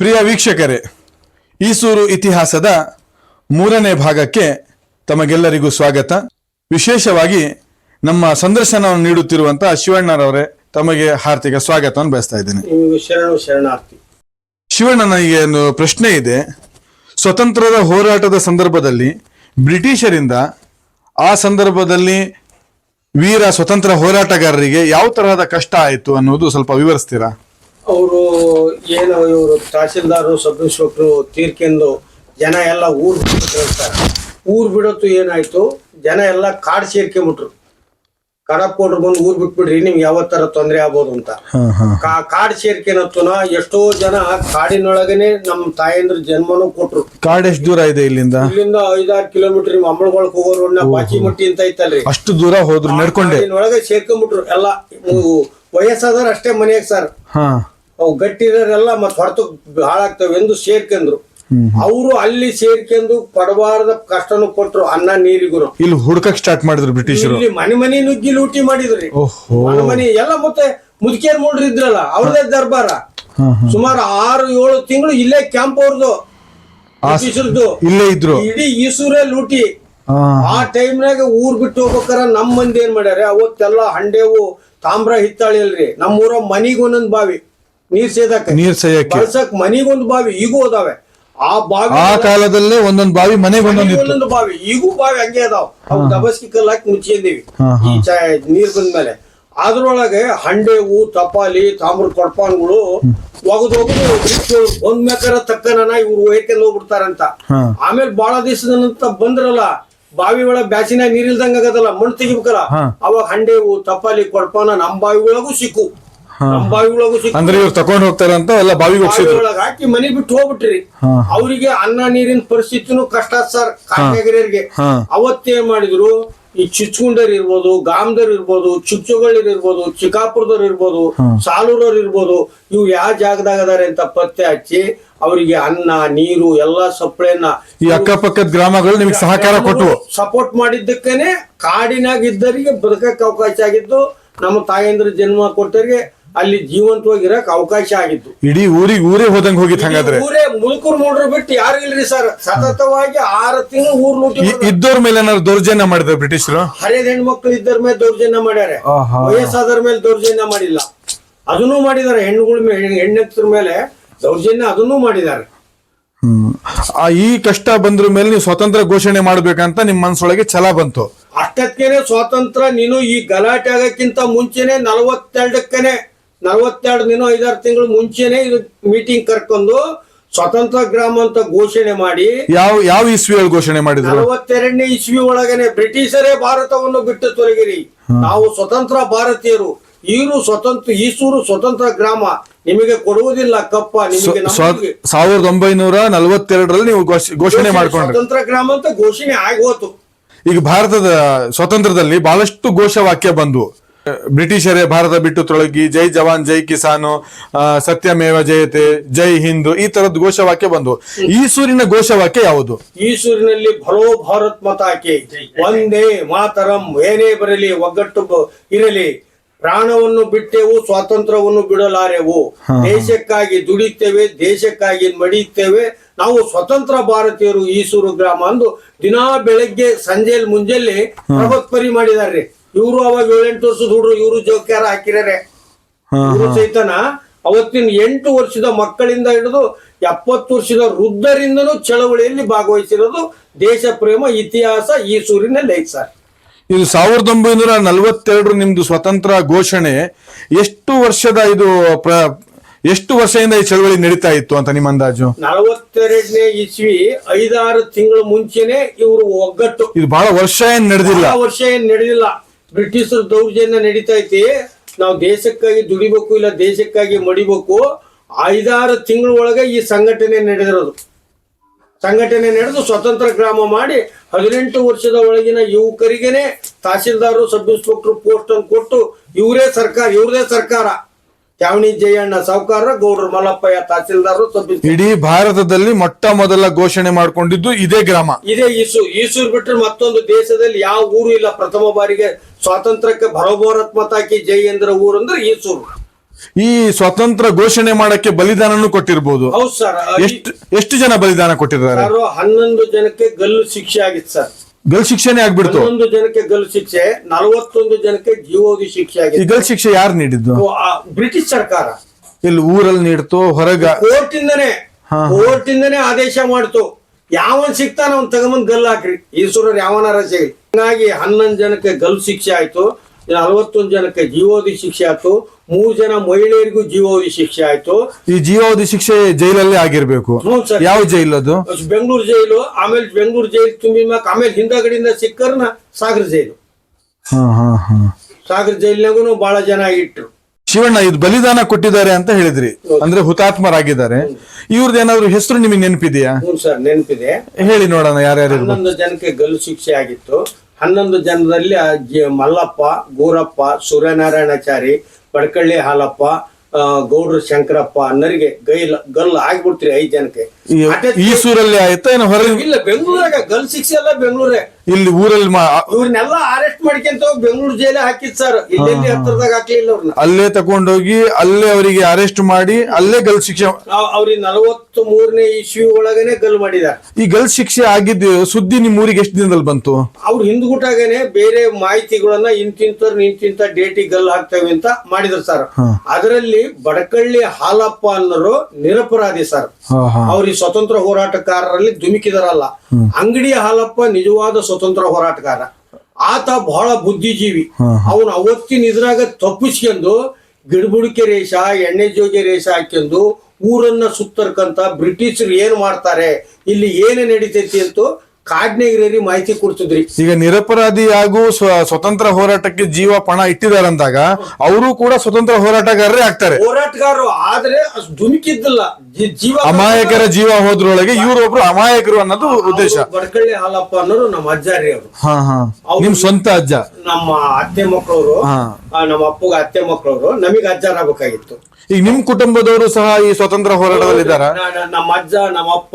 ಪ್ರಿಯ ವೀಕ್ಷಕರೇ ಈಸೂರು ಇತಿಹಾಸದ ಮೂರನೇ ಭಾಗಕ್ಕೆ ತಮಗೆಲ್ಲರಿಗೂ ಸ್ವಾಗತ. ವಿಶೇಷವಾಗಿ ನಮ್ಮ ಸಂದರ್ಶನವನ್ನು ನೀಡುತ್ತಿರುವಂತಹ ಶಿವಣ್ಣರವರೇ ತಮಗೆ ಹಾರ್ದಿಕ ಸ್ವಾಗತವನ್ನು ಬಯಸ್ತಾ ಇದ್ದೇನೆ. ಶರಣಾರ್ಥಿ. ಶಿವಣ್ಣ ನನಗೆ ಒಂದು ಪ್ರಶ್ನೆ ಇದೆ. ಸ್ವತಂತ್ರದ ಹೋರಾಟದ ಸಂದರ್ಭದಲ್ಲಿ ಬ್ರಿಟಿಷರಿಂದ ಆ ಸಂದರ್ಭದಲ್ಲಿ ವೀರ ಸ್ವತಂತ್ರ ಹೋರಾಟಗಾರರಿಗೆ ಯಾವ ತರಹದ ಕಷ್ಟ ಆಯಿತು ಅನ್ನೋದು ಸ್ವಲ್ಪ ವಿವರಿಸ್ತೀರಾ? ಅವರು ಏನು ಇವರು ತಹಸೀಲ್ದಾರು ಸಬ್ ಇನ್ಸ್ಪೆಕ್ಟ್ರು ತೀರ್ಕೆಂದು ಜನ ಎಲ್ಲ ಊರು ಹೇಳ್ತಾರೆ ಊರ್ ಬಿಡೋತು ಏನಾಯ್ತು? ಜನ ಎಲ್ಲ ಕಾಡ್ ಸೇರ್ಕೊಂಬಿಟ್ರು. ಕಡಪ್ ಕೊಟ್ರು ಬಂದು ಊರ್ ಬಿಟ್ಬಿಡ್ರಿ ನಿಮ್ಗೆ ಯಾವ ತೊಂದರೆ ಆಗ್ಬೋದು ಅಂತ. ಕಾಡ್ ಸೇರ್ಕೆನತ್ತುನ? ಎಷ್ಟೋ ಜನ ಕಾಡಿನೊಳಗನೆ ನಮ್ಮ ತಾಯಂದ್ರ ಜನ್ಮನೂ ಕೊಟ್ರು. ಕಾಡು ಎಷ್ಟು ದೂರ ಇದೆ ಇಲ್ಲಿಂದ? ಇಲ್ಲಿಂದ ಐದಾರು ಕಿಲೋಮೀಟರ್ ನಿಮ್ಮ ಅಮ್ಮಳಗೊಳಕ್ ಹೋಗೋರು ರೋಡ್ನ ಬಾಚಿಮಟ್ಟಿ ಅಂತ ಐತಲ್ರಿ. ಅಷ್ಟು ದೂರ ಹೋದ್ರು ನಡ್ಕೊಂಡೆ. ಒಳಗೆ ಸೇರ್ಕೊಂಡ್ಬಿಟ್ರು ಎಲ್ಲ. ವಯಸ್ಸಾದವ್ರು ಅಷ್ಟೇ ಮನೆಯಾಗ ಸರ್. ಅವು ಗಟ್ಟಿರೋರೆಲ್ಲ ಮತ್ ಹೊರತು ಹಾಳಾಗ್ತವೆ ಎಂದು ಸೇರ್ಕೊಂಡ್ರು ಅವರು ಅಲ್ಲಿ ಸೇರ್ಕೊಂಡು ಪಡಬಾರದ ಕಷ್ಟನು ಕೊಟ್ರು ಅನ್ನ ನೀರಿಗುರು ಇಲ್ಲಿ ಹುಡ್ಕಕ್ ಸ್ಟಾರ್ಟ್ ಮಾಡಿದ್ರು ಬ್ರಿಟಿಷರು. ಇಲ್ಲಿ ಮನೆ ಮನೆ ನುಗ್ಗಿ ಲೂಟಿ ಮಾಡಿದ್ರಿ. ಮನೆ ಮನೆ ಎಲ್ಲ ಮತ್ತೆ ಮುದುಕೇರ್ ಮೂಡ್ರಿ ಇದ್ರಲ್ಲ ಅವ್ರದೇ ದರ್ಬಾರ. ಸುಮಾರು ಆರು ಏಳು ತಿಂಗಳು ಇಲ್ಲೇ ಕ್ಯಾಂಪ್ ಅವ್ರದ್ದು ಬ್ರಿಟಿಷರ್ದು. ಇಲ್ಲೇ ಇದ್ರು. ಇಡೀ ಈಸೂರೇ ಲೂಟಿ. ಆ ಟೈಮ್ನಾಗ ಊರ್ ಬಿಟ್ಟು ಹೋಗ್ಬೇಕಾರ ನಮ್ ಮಂದಿ ಏನ್ ಮಾಡ್ಯಾರ? ಅವತ್ತೆಲ್ಲ ಹಂಡೆವು ತಾಮ್ರ ಹಿತ್ತಾಳಿ ಅಲ್ರಿ ನಮ್ಮೂರ ಮನಿಗ್ ಒಂದೊಂದ್ ಬಾವಿ. ನೀರ್ ಸೇದಕ್ಕೆ. ನೀರ್ ಸೇಯಕ್ಕೆ. ಬಳಸಕ್ ಮನಿಗೊಂದು ಬಾವಿ ಈಗೂ ಅದಾವೆ. ಆ ಬಾವಿ ಆ ಕಾಲದಲ್ಲೇ ಒಂದೊಂದು ಬಾವಿ ಮನೆಗೆ ಒಂದೊಂದ್ ಬಾವಿ ಈಗೂ ಬಾವಿ ಹಂಗೆ ಅದಾವ. ಅವು ದಬಸ್ಕಿ ಕಲ್ಲು ಹಾಕಿ ನೀರ್ ಈ ಮೇಲೆ ನೀರ್ ಬಂದ್ಮೇಲೆ. ಅದ್ರೊಳಗೆ ಹಂಡೆವು ತಪಾಲಿ ತಾಮ್ರ ಕೊಡ್ಪಾನ್ಗಳು ಒಗದು ಒಂದ್ ಮೇಕರ ತಕ್ಕನ ಇವ್ರು ಒಯ್ಕೊಂಡು ಹೋಗ್ಬಿಡ್ತಾರಂತ. ಆಮೇಲೆ ಬಹಳ ದಿವಸದ ನಂತರ ಬಂದ್ರಲ್ಲ ಬಾವಿ ಒಳಗ್ ಬ್ಯಾಸಿನ ನೀರಿಲ್ದಂಗ ಆಗದಲ್ಲ ಮಣ್ಣು ತೆಗಿಬೇಕಲ್ಲ. ಅವಾಗ ಹಂಡೆವು ತಪಾಲಿ ಕೊಡ್ಪಾನ ನಮ್ ಬಾವಿ ಒಳಗೂ ಸಿಕ್ಕು. ನಮ್ ಅಂದ್ರೆ ಇವ್ರು ತಕೊಂಡ್ ಹೋಗ್ತಾರಂತ ಎಲ್ಲ ಬಾವಿಗೆ ಬಾವಿ ಹೋಗ್ಸಿದ್ರು ಹಾಕಿ ಮನೆ ಬಿಟ್ಟು ಹೋಗ್ಬಿಟ್ರಿ. ಹಾ. ಅವರಿಗೆ ಅನ್ನ ನೀರಿನ ಪರಿಸ್ಥಿತಿನೂ ಕಷ್ಟ ಸರ್. ಕಾರ್ಮಿಕರಿಗೆ ಹಾ. ಅವತ್ತೇನ್ ಮಾಡಿದ್ರು ಈ ಚಿಚ್ಕುಂಡರ್ ಇರ್ಬೋದು ಗಾಮ್ದರ್ ಇರ್ಬೋದು ಚುಚ್ಚುಗಳಿರ್ ಇರ್ಬೋದು ಚಿಕ್ಕಾಪುರದವ್ರ ಇರ್ಬೋದು ಸಾಲೂರವ್ರು ಇರ್ಬೋದು ಇವು ಯಾವ ಜಾಗದಾಗ ಅದಾರೆ ಅಂತ ಪತ್ತೆ ಹಚ್ಚಿ ಅವರಿಗೆ ಅನ್ನ ನೀರು ಎಲ್ಲಾ ಸಪ್ಲೈನ ಈ ಅಕ್ಕಪಕ್ಕದ ಗ್ರಾಮಗಳು ನಿಮಗೆ ಸಹಕಾರ ಕೊಟ್ಟವು ಸಪೋರ್ಟ್ ಮಾಡಿದ್ದಕ್ಕೇನೆ ಕಾಡಿನಾಗ ಇದ್ದರಿಗೆ ಬದುಕಕ್ಕೆ ಅವಕಾಶ ಆಗಿದ್ದು ನಮ್ಮ ತಾಯಂದ್ರ ಜನ್ಮ ಕೊಟ್ಟರಿಗೆ ಅಲ್ಲಿ ಜೀವಂತವಾಗಿರಕ್ ಅವಕಾಶ ಆಗಿತ್ತು. ಇಡೀ ಊರಿಗೆ ಊರೇ ಹೋದಂಗ ಹೋಗಿತ್ತು ಹಂಗಾದ್ರೆ. ಊರೇ ಮುಲ್ಕೂರ್ ನೋಡ್ರಿ ಬಿಟ್ಟು ಯಾರು ಇಲ್ರಿ ಸರ್? ಸತತವಾಗಿ ಆರು ತಿಂಗಳು ಊರ್ ಲೂಟಿ ಇ- ಇದ್ದವ್ರ ಮೇಲೆ ಏನಾದ್ರು ದೌರ್ಜನ್ಯ ಮಾಡಿದ್ರು ಬ್ರಿಟಿಷರು? ಹರಿಯದ ಹೆಣ್ಮಕ್ಳು ಇದ್ದರ ಮೇಲೆ ದೌರ್ಜನ್ಯ ಮಾಡ್ಯಾರ. ಆಹಾ. ವಯಸ್ಸಾದರ ಮೇಲೆ ದೌರ್ಜನ್ಯ ಮಾಡಿಲ್ಲ. ಅದನ್ನೂ ಮಾಡಿದ್ದಾರೆ. ಹೆಣ್ಣುಗಳ ಮೇಲೆ ಹೆಣ್ಣೆತ್ತರ ಮೇಲೆ ದೌರ್ಜನ್ಯ ಅದನ್ನೂ ಮಾಡಿದ್ದಾರೆ. ಹ್ಮ್. ಆ ಈ ಕಷ್ಟ ಬಂದ್ರ ಮೇಲೆ ನೀವು ಸ್ವತಂತ್ರ ಘೋಷಣೆ ಮಾಡ್ಬೇಕಂತ ನಿಮ್ ಮನ್ಸೊಳಗೆ ಛಲ ಬಂತು. ಅಷ್ಟಕ್ಕೇನೆ ಸ್ವಾತಂತ್ರ್ಯ ನೀನು ಈ ಗಲಾಟೆ ಆಗಕ್ಕಿಂತ ಮುಂಚೆನೆ ನಲವತ್ತೆರಡಕ್ಕನೆ ನಲವತ್ತೆರಡು ದಿನ ಐದಾರು ತಿಂಗಳು ಮುಂಚೆನೆ ಇದು ಮೀಟಿಂಗ್ ಕರ್ಕೊಂಡು ಸ್ವತಂತ್ರ ಗ್ರಾಮ ಅಂತ ಘೋಷಣೆ ಮಾಡಿ ಯಾವ ಯಾವ ಇಸ್ವಿಯಲ್ಲಿ ಘೋಷಣೆ ಮಾಡಿದ್ರು? ನಲವತ್ತೆರಡನೇ ಇಸ್ವಿ ಒಳಗನೆ ಬ್ರಿಟಿಷರೇ ಭಾರತವನ್ನು ಬಿಟ್ಟು ತೊಲಗಿರಿ. ನಾವು ಸ್ವತಂತ್ರ ಭಾರತೀಯರು. ಈರು ಸ್ವತಂತ್ರ ಈಸೂರು ಸ್ವತಂತ್ರ ಗ್ರಾಮ. ನಿಮಗೆ ಕೊಡುವುದಿಲ್ಲ ಕಪ್ಪ ನಿಮಗೆ ಸ್ವ- ನಮಗೆ ಸಾವಿರದ ಒಂಬೈನೂರ ನಲವತ್ತೆರಡರಲ್ಲಿ ನೀವು ಘೋಷ- ಘೋಷಣೆ ಮಾಡ್ಕೊಂಡ್ರಿ. ಸ್ವತಂತ್ರ ಗ್ರಾಮ ಅಂತ ಘೋಷಣೆ ಆಗೋತು ಈಗ ಭಾರತದ ಸ್ವತಂತ್ರದಲ್ಲಿ ಬಹಳಷ್ಟು ಘೋಷವಾಕ್ಯ ಬಂದ್ವು ಬ್ರಿಟಿಷರೇ ಭಾರತ ಬಿಟ್ಟು ತೊಳಗಿ ಜೈ ಜವಾನ್ ಜೈ ಕಿಸಾನ್ ಸತ್ಯಮೇವ ಜಯತೆ ಜೈ ಹಿಂದೂ ಈ ತರದ ಘೋಷವಾಕ್ಯ ಬಂದವು ಈ ಸೂರಿನ ಘೋಷವಾಕ್ಯ ಯಾವುದು? ಈಸೂರಿನಲ್ಲಿ ಬರೋ ಭಾರತ್ ಮತಾಕೆ ಒಂದೇ ಮಾತರಂ ಏನೇ ಬರಲಿ ಒಗ್ಗಟ್ಟು ಇರಲಿ. ಪ್ರಾಣವನ್ನು ಬಿಟ್ಟೆವು ಸ್ವಾತಂತ್ರ್ಯವನ್ನು ಬಿಡಲಾರೆವು. ದೇಶಕ್ಕಾಗಿ ದುಡಿತೇವೆ ದೇಶಕ್ಕಾಗಿ ಮಡಿಯುತ್ತೇವೆ ನಾವು ಸ್ವತಂತ್ರ ಭಾರತೀಯರು ಈಸೂರು ಗ್ರಾಮ ಅಂದು ದಿನಾ ಬೆಳಗ್ಗೆ ಸಂಜೆಲ್ ಮುಂಜಾನೆ ಪ್ರಭತ್ಪರಿ ಮಾಡಿದಾರ್ರಿ. ಇವರು ಅವಾಗ ಏಳೆಂಟು ವರ್ಷದ ಹುಡುಗರು ಇವರು ಜೋಕ್ಯಾರ ಹಾಕಿರಾರೆ ಹಾ, ಇವರು ಸಹಿತನ ಅವತ್ತಿನ ಎಂಟು ವರ್ಷದ ಮಕ್ಕಳಿಂದ ಹಿಡಿದು ಎಪ್ಪತ್ತು ವರ್ಷದ ವೃದ್ಧರಿಂದನೂ ಚಳವಳಿಯಲ್ಲಿ ಭಾಗವಹಿಸಿರೋದು ದೇಶ ಪ್ರೇಮ ಇತಿಹಾಸ ಈ ಸೂರಿನಲ್ಲಿ ಐತೆ ಸರ್ ಇದು ಸಾವಿರದ ಒಂಬೈನೂರ ನಲವತ್ತೆರಡು ನಿಮ್ದು ಸ್ವತಂತ್ರ ಘೋಷಣೆ. ಎಷ್ಟು ವರ್ಷದ ಇದು ಎಷ್ಟು ವರ್ಷದಿಂದ ಈ ಚಳವಳಿ ನಡೀತಾ ಇತ್ತು ಅಂತ ನಿಮ್ಮ ಅಂದಾಜು? ನಲವತ್ತೆರಡನೇ ಇಸ್ವಿ ಐದಾರು ತಿಂಗಳ ಮುಂಚೆನೆ ಇವರು ಒಗ್ಗಟ್ಟು. ಇದು ಬಹಳ ವರ್ಷ ಏನ್ ನಡೆದಿಲ್ಲ. ವರ್ಷ ಏನ್ ನಡೆದಿಲ್ಲ. ಬ್ರಿಟಿಷರ ದೌರ್ಜನ್ಯ ನಡೀತಾ ಐತಿ. ನಾವು ದೇಶಕ್ಕಾಗಿ ದುಡಿಬೇಕು ಇಲ್ಲ ದೇಶಕ್ಕಾಗಿ ಮಡಿಬೇಕು ಐದಾರು ತಿಂಗಳ ಒಳಗೆ ಈ ಸಂಘಟನೆ ನಡೆದಿರೋದು. ಸಂಘಟನೆ ನಡೆದು ಸ್ವತಂತ್ರ ಗ್ರಾಮ ಮಾಡಿ ಹದಿನೆಂಟು ವರ್ಷದ ಒಳಗಿನ ಯುವಕರಿಗೇನೆ ತಹಸೀಲ್ದಾರು ಸಬ್ ಇನ್ಸ್ಪೆಕ್ಟರ್ ಪೋಸ್ಟ್ ಅನ್ನು ಕೊಟ್ಟು ಇವರೇ ಸರ್ಕಾರ ಇವ್ರದೇ ಸರ್ಕಾರ. ತ್ಯಾವಣಿ ಜಯಣ್ಣ ಸಾವುಕಾರ ಗೌಡ್ರ ಮಲ್ಲಪ್ಪಯ್ಯ ತಹಸೀಲ್ದಾರು ಸಬ್ ಇಡೀ ಭಾರತದಲ್ಲಿ ಮೊಟ್ಟ ಮೊದಲ ಘೋಷಣೆ ಮಾಡ್ಕೊಂಡಿದ್ದು ಇದೇ ಗ್ರಾಮ. ಇದೇ ಈಸು ಈಸೂರು ಬಿಟ್ಟರೆ ಮತ್ತೊಂದು ದೇಶದಲ್ಲಿ ಯಾವ ಊರು ಇಲ್ಲ ಪ್ರಥಮ ಬಾರಿಗೆ ಸ್ವಾತಂತ್ರ್ಯಕ್ಕೆ ಬರೋಬೋರತ್ ಮತಾಕಿ ಜೈ ಎಂದ್ರ ಅಂದ್ರೆ ಈಸೂರು. ಈ ಸ್ವಾತಂತ್ರ್ಯ ಘೋಷಣೆ ಮಾಡಕ್ಕೆ ಬಲಿದಾನನು ಕೊಟ್ಟಿರ್ಬೋದು. ಹೌದು ಸರ್ ಎಷ್ಟು ಎಷ್ಟು ಜನ ಬಲಿದಾನ ಕೊಟ್ಟಿದ್ದಾರೆ? ಹನ್ನೊಂದು ಜನಕ್ಕೆ ಗಲ್ಲು ಶಿಕ್ಷೆ ಆಗಿತ್ತು ಸರ್. ಗಲ್ ಶಿಕ್ಷೆನೇ ಆಗ್ಬಿಡ್ತು. ಒಂದು ಜನಕ್ಕೆ ಗಲ್ಲು ಶಿಕ್ಷೆ ನಲವತ್ತೊಂದು ಜನಕ್ಕೆ ಜೀವೋಗಿ ಶಿಕ್ಷೆ ಈ ಆಗಿತ್ತು ಗಲ್ ಶಿಕ್ಷೆ ಯಾರು ನೀಡಿದ್ದು? ಆ ಬ್ರಿಟಿಷ್ ಸರ್ಕಾರ. ಇಲ್ಲಿ ಊರಲ್ಲಿ ನೀಡ್ತು ಹೊರಗ ಕೋರ್ಟ್ ಇಂದನೇ ಕೋರ್ಟ್ ಇಂದನೇ ಆದೇಶ ಮಾಡ್ತು. ಯಾವನ್ ಸಿಗ್ತಾನ ಅವ್ನ್ ತಗೊಂಬಂದ್ ಗಲ್ ಹಾಕ್ರಿ. ಈಶ್ವರರು ಯಾವನಾರ ಸಿಗಲಿ ಹಂಗಾಗಿ ಹನ್ನೊಂದು ಜನಕ್ಕೆ ಗಲ್ ಶಿಕ್ಷೆ ಆಯ್ತು ನಲವತ್ತೊಂದು ಜನಕ್ಕೆ ಜೀವೋದಿ ಶಿಕ್ಷೆ ಆಯ್ತು ಮೂರ್ ಜನ ಮಹಿಳೆಯರಿಗೂ ಜೀವೋದಿ ಶಿಕ್ಷೆ ಆಯ್ತು. ಈ ಜೀವೋದಿ ಶಿಕ್ಷೆ ಜೈಲಲ್ಲೇ ಆಗಿರ್ಬೇಕು. ಹ್ಞೂ ಸರ್. ಯಾವ ಜೈಲ್ ಅದು? ಬೆಂಗಳೂರು ಜೈಲು ಆಮೇಲೆ ಬೆಂಗಳೂರು ಜೈಲ್ ತುಂಬಿ ಮ್ಯಾಕ ಆಮೇಲೆ ಹಿಂದಗಡೆಯಿಂದ ಸಿಕ್ಕರ್ನ ಸಾಗರ ಜೈಲು. ಹಾ ಹಾ ಹಾ. ಸಾಗರ ಜೈಲ್ನಾಗೂ ಬಹಳ ಜನ ಇಟ್ರು. ಶಿವಣ್ಣ ಇದು ಬಲಿದಾನ ಕೊಟ್ಟಿದ್ದಾರೆ ಅಂತ ಹೇಳಿದ್ರಿ. ಅಂದ್ರೆ ಹುತಾತ್ಮರಾಗಿದ್ದಾರೆ. ಇವ್ರದ್ದು ಏನಾದ್ರು ಹೆಸರು ನಿಮಗೆ ನೆನಪಿದೆಯಾ? ಸರ್ ನೆನಪಿದೆ. ಹೇಳಿ ನೋಡೋಣ ಯಾರ್ಯಾರು. ಹನ್ನೊಂದು ಜನಕ್ಕೆ ಗಲ್ಲು ಶಿಕ್ಷೆ ಆಗಿತ್ತು. ಹನ್ನೊಂದು ಜನರಲ್ಲಿ ಮಲ್ಲಪ್ಪ ಗೂರಪ್ಪ ಸೂರ್ಯನಾರಾಯಣಾಚಾರಿ ಪಡ್ಕಳ್ಳಿ ಹಾಲಪ್ಪ ಗೌಡ್ರ ಶಂಕರಪ್ಪ ಅನ್ನರಿಗೆ ಗೈಲ್ ಗಲ್ ಆಗ್ಬಿಡ್ತೀರಿ ಐದು ಜನಕ್ಕೆ. ಈ ಸೂರಲ್ಲಿ ಆಯ್ತಾ? ಏನೋ ಹೊರಗೆ ಇಲ್ಲ ಬೆಂಗಳೂರಾಗ ಗಲ್ ಶಿಕ್ಷೆ ಎಲ್ಲ ಬೆಂಗಳೂರೇ. ಇಲ್ಲಿ ಊರಲ್ಲಿ ಇವ್ರನ್ನೆಲ್ಲ ಅರೆಸ್ಟ್ ಮಾಡ್ಕೊಂತ ಬೆಂಗಳೂರು ಜೈಲೇ ಹಾಕಿದ್ ಸರ್ ಇಲ್ಲಿ ಹತ್ರದಾಗ ಹಾಕ್ಲಿಲ್ಲ ಅವ್ರನ್ನ. ಅಲ್ಲೇ ತಕೊಂಡೋಗಿ ಅಲ್ಲೇ ಅವರಿಗೆ ಅರೆಸ್ಟ್ ಮಾಡಿ ಅಲ್ಲೇ ಗಲ್ ಶಿಕ್ಷೆ ಅವ್ರಿಗೆ ನಲವತ್ತು ಮೂರನೇ ಇಶ್ಯೂ ಒಳಗನೆ ಗಲ್ ಮಾಡಿದಾರೆ ಈ ಗಲ್ ಶಿಕ್ಷೆ ಆಗಿದ್ದು ಸುದ್ದಿ ನಿಮ್ ಊರಿಗೆ ಎಷ್ಟು ದಿನದಲ್ಲಿ ಬಂತು? ಅವ್ರು ಹಿಂದ್ಗುಟಾಗನೆ ಬೇರೆ ಮಾಹಿತಿಗಳನ್ನ ಇಂತಿಂತವ್ರು ಇಂತಿಂತ ಡೇಟಿ ಗಲ್ ಹಾಕ್ತೇವೆ ಅಂತ ಮಾಡಿದ್ರು ಸರ್ ಅದರಲ್ಲಿ ಬಡಕಳ್ಳಿ ಹಾಲಪ್ಪ ಅನ್ನೋರು ನಿರಪರಾಧಿ ಸರ್ ಅವ್ರಿಗೆ ಸ್ವತಂತ್ರ ಹೋರಾಟಗಾರರಲ್ಲಿ ಧುಮುಕಿದರಲ್ಲ. ಅಂಗಡಿ ಹಾಲಪ್ಪ ನಿಜವಾದ ಸ್ವತಂತ್ರ ಹೋರಾಟಗಾರ. ಆತ ಬಹಳ ಬುದ್ಧಿಜೀವಿ. ಅವನು ಅವತ್ತಿನ ಇದ್ರಾಗ ತಪ್ಪಿಸ್ಕೊಂಡು ಗಿಡಬುಡಿಕೆ ರೇಷ ಎಣ್ಣೆ ಜೋಗೆ ರೇಷ ಹಾಕೊಂಡು ಊರನ್ನ ಸುತ್ತರ್ಕಂತ ಬ್ರಿಟಿಷರು ಏನ್ ಮಾಡ್ತಾರೆ? ಇಲ್ಲಿ ಏನ್ ನಡೀತೈತಿ ಅಂತ ಕಾಡ್ನೇಗಿರಿ ಮಾಹಿತಿ ಕೊಡ್ತಿದ್ರಿ. ಈಗ ನಿರಪರಾಧಿ ಹಾಗೂ ಸ್ವ- ಸ್ವತಂತ್ರ ಹೋರಾಟಕ್ಕೆ ಜೀವ ಪಣ ಇಟ್ಟಿದಾರಂದಾಗ ಅವರು ಕೂಡ ಸ್ವತಂತ್ರ ಹೋರಾಟಗಾರರೇ ಆಗ್ತಾರೆ. ಹೋರಾಟಗಾರರು ಆದ್ರೆ ಅಷ್ಟು ಧುಮುಕಿದ್ದಿಲ್ಲ. ಅಮಾಯಕರ ಜೀವ ಹೋದ್ರೊಳಗೆ ಇವರೊಬ್ರು ಅಮಾಯಕರು ಅನ್ನೋದು ಉದ್ದೇಶ. ಬರ್ಕಳ್ಳಿ ಹಾಲಪ್ಪ ಅನ್ನೋರು ನಮ್ಮ ಅಜ್ಜಾರಿ ಅವರು. ಹಾ ಹಾ. ನಿಮ್ ಸ್ವಂತ ಅಜ್ಜ. ನಮ್ಮ ಅತ್ತೆ ಮಕ್ಕಳವರು ನಮ್ಮ ಅಪ್ಪಗ ಅತ್ತೆ ಮಕ್ಕಳವರು ನಮಗೆ ಅಜ್ಜರಾಗಬೇಕಾಗಿತ್ತು ಈಗ ನಿಮ್ ಕುಟುಂಬದವರು ಸಹ ಈ ಸ್ವತಂತ್ರ ಹೋರಾಟದಲ್ಲಿ ಇದ್ದಾರ ನಮ್ಮ ಅಜ್ಜ ನಮ್ಮ ಅಪ್ಪ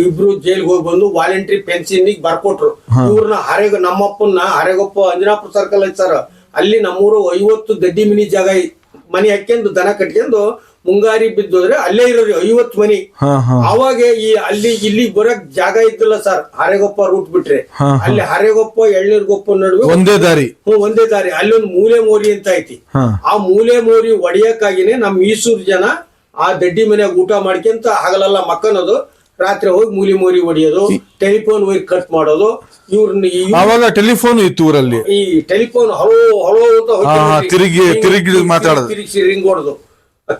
ಇಬ್ರು ಜೈಲ್ಗೆ ಹೋಗಿ ಬಂದು ವಾಲಂಟ್ರಿ ಪೆನ್ಷನ್ ಬರ್ಕೊಟ್ರು. ಇವ್ರನ್ನ ಹಾರ್ಯಗ ನಮ್ಮ ಅಪ್ಪನ್ನ ಹರೆಗೊಪ್ಪ ಅಂಜನಾಪುರ ಸರ್ಕಲ್ ಐತ್ ಸರ್. ಅಲ್ಲಿ ನಮ್ಮೂರು ಐವತ್ತು ದಡ್ಡಿ ಮಿನಿ ಜಾಗ ಮನೆ ಮನಿ ಹಾಕ್ಯಂದು ದನ ಕಟ್ಕೊಂಡು ಮುಂಗಾರಿ ಬಿದ್ದೋದ್ರೆ ಅಲ್ಲೇ ಇರೋರಿ ಐವತ್ ಮನಿ. ಅವಾಗ ಈ ಅಲ್ಲಿ ಇಲ್ಲಿ ಬರಕ್ ಜಾಗ ಇದ್ದಿಲ್ಲ ಸರ್ ಹರೆಗೊಪ್ಪ ರೂಟ್ ಬಿಟ್ರೆ. ಅಲ್ಲಿ ಹರೆಗೊಪ್ಪ ಎಳ್ನೀರ್ಗೊಪ್ಪ ನಡುವೆ ಒಂದೇ ದಾರಿ. ಹ್ಮ್, ಒಂದೇ ದಾರಿ. ಅಲ್ಲಿ ಒಂದು ಮೂಲೆ ಮೋರಿ ಅಂತ ಐತಿ. ಆ ಮೂಲೆ ಮೋರಿ ಒಡೆಯಕ್ಕಾಗಿನೇ ನಮ್ ಮೀಸೂರ್ ಜನ ಆ ದಡ್ಡಿ ಮನ್ಯಾಗ ಊಟ ಮಾಡ್ಕೊಂತ ಹಗಲೆಲ್ಲ ಮಕ್ಕನೋದು. ರಾತ್ರಿ ಹೋಗಿ ಮೂಲಿ ಮೋರಿ ಹೊಡಿಯೋದು ಟೆಲಿಫೋನ್ ಹೋಗಿ ಕಟ್ ಮಾಡೋದು. ಇವ್ರನ್ನ ಅವಾಗ ಟೆಲಿಫೋನ್ ಇತ್ತು ಊರಲ್ಲಿ. ಈ ಟೆಲಿಫೋನ್ ಹಲೋ ಹಲೋ ಅಂತ ತಿರುಗಿ ತಿರುಗಿ ಮಾತಾಡೋದು. ತಿರುಗಿಸಿ ರಿಂಗ್ ಹೊಡೆದು.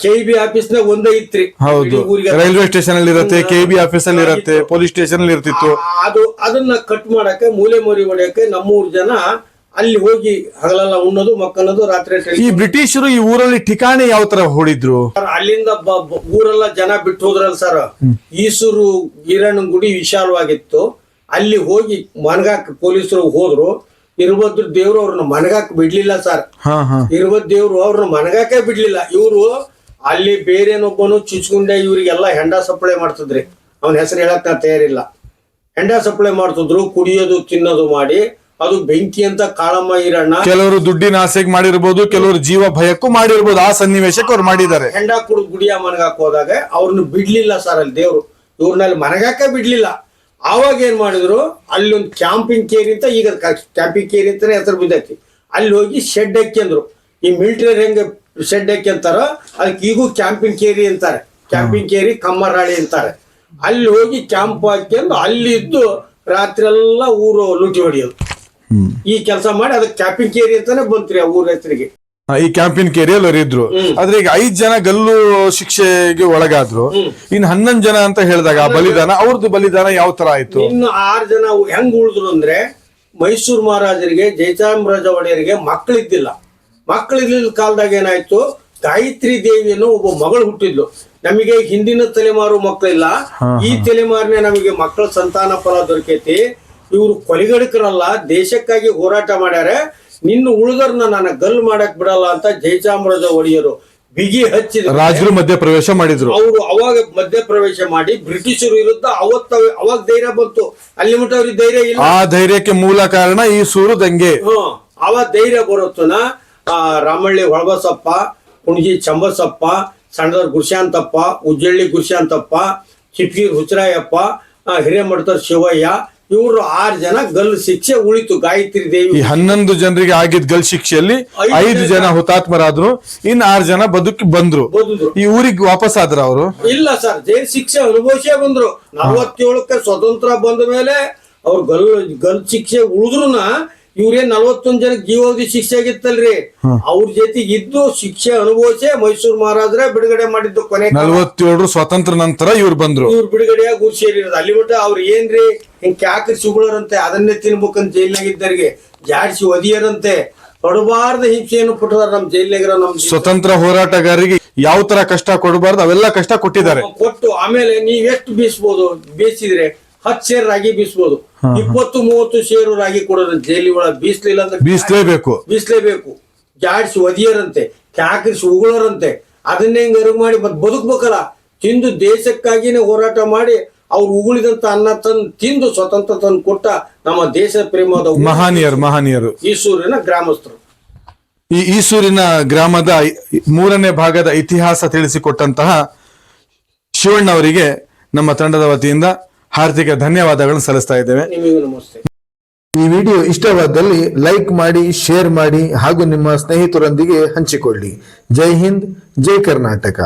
ಕೆ ಬಿ ಆಫೀಸ್ನಾಗ ಒಂದೇ ಇತ್ರಿ. ಹೌದು. ರೈಲ್ವೆ ಸ್ಟೇಷನ್ ಅಲ್ಲಿ ಇರುತ್ತೆ ಕೆ ಬಿ ಆಫೀಸ್ ಅಲ್ಲಿ ಇರುತ್ತೆ ಪೊಲೀಸ್ ಸ್ಟೇಷನ್ ಅಲ್ಲಿ ಇರ್ತಿತ್ತು. ಅದು ಅದನ್ನ ಕಟ್ ಮಾಡಕ್ಕೆ ಮೂಲೆ ಮೋರಿ ಹೊಡೆಯಕ್ಕೆ ನಮ್ಮೂರ್ ಜನ ಅಲ್ಲಿ ಹೋಗಿ ಹಗಲೆಲ್ಲ ಉಣ್ಣೋದು ಮಕ್ಕಳದು ರಾತ್ರಿ ಈ ಬ್ರಿಟಿಷರು ಈ ಊರಲ್ಲಿ ಠಿಕಾಣಿ ಯಾವ ತರ ಹೊಡಿದ್ರು? ಅಲ್ಲಿಂದ ಊರೆಲ್ಲ ಜನ ಬಿಟ್ಟು ಹೋದ್ರಲ್ಲ ಸರ್. ಈಸೂರು ಗಿರಣ್ ಗುಡಿ ವಿಶಾಲವಾಗಿತ್ತು. ಅಲ್ಲಿ ಹೋಗಿ ಮನಗಾಕ್ ಪೊಲೀಸರು ಹೋದ್ರು. ಇರ್ಬದ್ರ ದೇವ್ರು ಅವ್ರನ್ನ ಮನಗಾಕ್ ಬಿಡ್ಲಿಲ್ಲ ಸರ್. ಇರ್ಬದ್ ದೇವ್ರು ಅವ್ರನ್ನ ಮನಗಾಕೆ ಬಿಡ್ಲಿಲ್ಲ. ಇವ್ರು ಅಲ್ಲಿ ಬೇರೆನೊಬ್ಬನು ಚುಚ್ಕೊಂಡೆ ಇವರಿಗೆಲ್ಲ ಹೆಂಡ ಸಪ್ಲೈ ಮಾಡ್ತಿದ್ರಿ. ಅವನ ಹೆಸರು ಹೇಳಕ್ ನಾ ತಯಾರಿಲ್ಲ. ಹೆಂಡ ಸಪ್ಲೈ ಮಾಡ್ತಿದ್ರು ಕುಡಿಯೋದು ತಿನ್ನೋದು ಮಾಡಿ ಅದು ಬೆಂಕಿ ಅಂತ ಕಾಳಮ್ಮ ಈರಣ್ಣ ಕೆಲವರು ದುಡ್ಡಿನ ಆಸೆಗೆ ಮಾಡಿರ್ಬೋದು ಕೆಲವರು ಜೀವ ಭಯಕ್ಕೂ ಮಾಡಿರ್ಬೋದು. ಆ ಸನ್ನಿವೇಶಕ್ಕೆ ಅವ್ರು ಮಾಡಿದ್ದಾರೆ. ಹೆಂಡ ಕುಡಿದು ಗುಡಿಯ ಮನಗಾಕ್ ಹೋದಾಗ ಅವ್ರನ್ನ ಬಿಡ್ಲಿಲ್ಲ ಸರ್ ಅಲ್ಲಿ ದೇವ್ರು. ಇವ್ರನ್ನಲ್ಲಿ ಮನಗಾಕ ಬಿಡ್ಲಿಲ್ಲ. ಆವಾಗ ಏನ್ ಮಾಡಿದ್ರು ಅಲ್ಲಿ ಒಂದು ಕ್ಯಾಂಪಿಂಗ್ ಕೇರಿ ಅಂತ ಈಗ ಕ್ಯಾಂಪಿಂಗ್ ಕೇರಿ ಅಂತಾನೆ ಹೆಸರು ಬಿದ್ದೈತಿ ಅಲ್ಲಿ ಹೋಗಿ ಶೆಡ್ ಹಾಕ್ಯಂದ್ರು ಈ ಮಿಲಿಟರಿ ಹೆಂಗೆ ಶೆಡ್ ಅಂತಾರೋ ಅದಕ್ಕೆ ಈಗೂ ಕ್ಯಾಂಪಿಂಗ್ ಕೇರಿ ಅಂತಾರೆ. ಕ್ಯಾಂಪಿಂಗ್ ಕೇರಿ ಕಮ್ಮರಾಳಿ ಅಂತಾರೆ. ಅಲ್ಲಿ ಹೋಗಿ ಕ್ಯಾಂಪ್ ಹಾಕ್ಯಂದು ಅಲ್ಲಿ ಇದ್ದು ರಾತ್ರಿ ಎಲ್ಲ ಊರು ಲೂಟಿ ಹೊಡಿಯೋದು. ಈ ಕೆಲಸ ಮಾಡಿ ಅದಕ್ಕೆ ಕ್ಯಾಂಪಿಂಗ್ ಕೇರಿ ಅಂತಾನೆ ಬಂತ್ರಿ ಆ ಊರ ರೈತರಿಗೆ ಈ ಕ್ಯಾಂಪಿನ್ ಕೇರಿಯಲ್ಲಿ ಅವರು ಇದ್ರು. ಆದ್ರೆ ಈಗ ಐದ್ ಜನ ಗಲ್ಲು ಶಿಕ್ಷೆಗೆ ಒಳಗಾದ್ರು. ಇನ್ ಹನ್ನೊಂದ್ ಜನ ಅಂತ ಹೇಳಿದಾಗ ಆ ಬಲಿದಾನ ಅವ್ರದ್ದು ಬಲಿದಾನ ಯಾವ ತರ ಆಯ್ತು? ಇನ್ನು ಆರು ಜನ ಹೆಂಗ್ ಉಳಿದ್ರು ಅಂದ್ರೆ ಮೈಸೂರು ಮಹಾರಾಜರಿಗೆ ಜಯಚಾಮರಾಜ ಒಡೆಯರಿಗೆ ಮಕ್ಕಳಿದ್ದಿಲ್ಲ ಮಕ್ಕಳಿದ್ದ ಕಾಲದಾಗ ಏನಾಯ್ತು? ಗಾಯತ್ರಿ ದೇವಿಯನ್ನು ಒಬ್ಬ ಮಗಳು ಹುಟ್ಟಿದ್ಲು. ನಮಗೆ ಹಿಂದಿನ ತಲೆಮಾರು ಮಕ್ಕಳಿಲ್ಲ. ಈ ತಲೆಮಾರಿನ ನಮಗೆ ಮಕ್ಕಳ ಸಂತಾನ ಫಲ ದೊರಕೈತಿ. ಇವ್ರು ಕೊಲೆಗಡಕರಲ್ಲ ದೇಶಕ್ಕಾಗಿ ಹೋರಾಟ ಮಾಡ್ಯಾರ. ನಿನ್ನ ಉಳಿದರ್ನ ನಾನು ಗಲ್ ಮಾಡಕ್ ಬಿಡಲ್ಲ ಅಂತ ಜಯಚಾಮರಾಜ ಒಡೆಯರು ಬಿಗಿ ಹಚ್ಚಿದ ರಾಜರು ಮಧ್ಯ ಪ್ರವೇಶ ಮಾಡಿದ್ರು. ಅವರು ಅವಾಗ ಮಧ್ಯಪ್ರವೇಶ ಮಾಡಿ ಬ್ರಿಟಿಷರು ವಿರುದ್ಧ ಅವತ್ತ ಅವಾಗ ಧೈರ್ಯ ಬಂತು. ಅಲ್ಲಿ ಮಟ್ಟ ಅವ್ರಿಗೆ ಧೈರ್ಯ ಇಲ್ಲ. ಆ ಧೈರ್ಯಕ್ಕೆ ಮೂಲ ಕಾರಣ ಈ ಸೂರು ದಂಗೆ. ಹ್ಮ್. ಅವಾಗ ಧೈರ್ಯ ಬರುತ್ತನ ರಾಮಳ್ಳಿ ಹೊಳಬಸಪ್ಪ ಕುಣಗಿ ಚಂಬಸಪ್ಪ ಸಣ್ಣದವ್ರ ಗುರುಶಾಂತಪ್ಪ ಉಜ್ಜಳ್ಳಿ ಗುರುಶಾಂತಪ್ಪ ಚಿಟ್ಕಿ ಹುಚ್ಚರಾಯಪ್ಪ ಹಿರೇಮಠದ ಶಿವಯ್ಯ ಇವರು ಆರು ಜನ ಗಲ್ಲು ಶಿಕ್ಷೆ ಉಳಿತು ಗಾಯತ್ರಿ ಈ ದೇವಿ ಹನ್ನೊಂದು ಜನರಿಗೆ ಆಗಿದ್ದ ಗಲ್ ಶಿಕ್ಷೆಯಲ್ಲಿ ಐದು ಜನ. ಹುತಾತ್ಮರಾದ್ರು. ಇನ್ ಆರು ಜನ ಬದುಕಿ ಬಂದ್ರು. ಈ ಊರಿಗೆ ವಾಪಸ್ ಆದ್ರ ಅವರು? ಇಲ್ಲ ಸರ್ ಜೈಲ್ ಶಿಕ್ಷೆ ಅನುಭವಿಸೇ ಬಂದ್ರು. ನಲವತ್ತೇಳಕ್ಕೆ ಸ್ವತಂತ್ರ ಬಂದ ಮೇಲೆ ಅವ್ರು ಗಲ್ ಗಲ್ ಶಿಕ್ಷೆ ಉಳಿದ್ರುನ ಇವ್ರೇನ್ ನಲ್ವತ್ತೊಂದ್ ಜನ ಜೀವಾವಧಿ ಶಿಕ್ಷೆ ಆಗಿತ್ತಲ್ರಿ? ಅವ್ರ ಜೊತೆ ಇದ್ದು ಶಿಕ್ಷೆ ಅನುಭವಿಸೇ ಮೈಸೂರು ಮಹಾರಾಜರೇ ಬಿಡುಗಡೆ ಮಾಡಿದ್ದು ಕೊನೆ ನಲ್ವತ್ತೇಳು ಸ್ವಾತಂತ್ರ್ಯ ನಂತರ ಇವ್ರು ಬಂದ್ರು. ಇವ್ರು ಬಿಡುಗಡೆಯಾಗಿ ಗುರು ಸೇರಿರೋದು ಅಲ್ಲಿ ಮಟ್ಟ ಅವ್ರ ಏನ್ರಿ? ಹಿಂಗ್ ಕ್ಯಾಕ ಸುಗುಳರಂತೆ ಅದನ್ನೇ ತಿನ್ಬೇಕಂತ ಜೈಲ್ನಾಗ ಇದ್ದರಿಗೆ ಜಾಡ್ಸಿ ಒದಿಯರಂತೆ. ಕೊಡಬಾರ್ದ ಹಿಂಸೆಯನ್ನು ಪುಟ್ಟದಾರ ನಮ್ ಜೈಲ್ನಾಗಿರೋ ನಮ್ ಸ್ವತಂತ್ರ ಹೋರಾಟಗಾರರಿಗೆ ಯಾವ ತರ ಕಷ್ಟ ಕೊಡಬಾರ್ದು ಅವೆಲ್ಲ ಕಷ್ಟ ಕೊಟ್ಟಿದ್ದಾರೆ. ಕೊಟ್ಟು ಆಮೇಲೆ ನೀವ್ ಎಷ್ಟು ಬೀಸ್ಬೋದು? ಬೇಯಿಸಿದ್ರೆ ಹತ್ತು ಸೇರ್ ರಾಗಿ ಬೀಸ್ಬೋದು. ಇಪ್ಪತ್ತು ಮೂವತ್ತು ಸೇರು ರಾಗಿ ಕೊಡೋರಂತೆ ಜೈಲಿ ಒಳಗೆ ಬೀಸ್ಲಿಲ್ಲ ಅಂದ್ರೆ ಬೀಸ್ಲೇಬೇಕು. ಬೀಸ್ಲೇಬೇಕು. ಜಾಡ್ಸಿ ಒದಿಯರಂತೆ ಕ್ಯಾಕರಿಸಿ ಉಗುಳರಂತೆ. ಅದನ್ನೇ ಹಿಂಗೆ ಅರಿವು ಮಾಡಿ ಮತ್ತೆ ಬದುಕ್ಬೇಕಲ್ಲ. ತಿಂದು ದೇಶಕ್ಕಾಗಿನೇ ಹೋರಾಟ ಮಾಡಿ ಅವ್ರು ಉಗುಳಿದಂತ ಅನ್ನ ತಂದು ತಿಂದು ಸ್ವತಂತ್ರ ತಂದು ಕೊಟ್ಟ ನಮ್ಮ ದೇಶ ಪ್ರೇಮದ ಮಹಾನೀಯರು ಮಹಾನಿಯರು. ಈಸೂರಿನ ಗ್ರಾಮಸ್ಥರು. ಈ ಈಸೂರಿನ ಗ್ರಾಮದ ಮೂರನೇ ಭಾಗದ ಇತಿಹಾಸ ತಿಳಿಸಿಕೊಟ್ಟಂತಹ ಶಿವಣ್ಣವರಿಗೆ ನಮ್ಮ ತಂಡದ ವತಿಯಿಂದ ಹಾರ್ದಿಕ ಧನ್ಯವಾದಗಳನ್ನು ಸಲ್ಲಿಸ್ತಾ ಇದ್ದೇವೆ. ಈ ವಿಡಿಯೋ ಇಷ್ಟವಾದಲ್ಲಿ ಲೈಕ್ ಮಾಡಿ ಶೇರ್ ಮಾಡಿ ಹಾಗೂ ನಿಮ್ಮ ಸ್ನೇಹಿತರೊಂದಿಗೆ ಹಂಚಿಕೊಳ್ಳಿ. ಜೈ ಹಿಂದ್ ಜೈ ಕರ್ನಾಟಕ.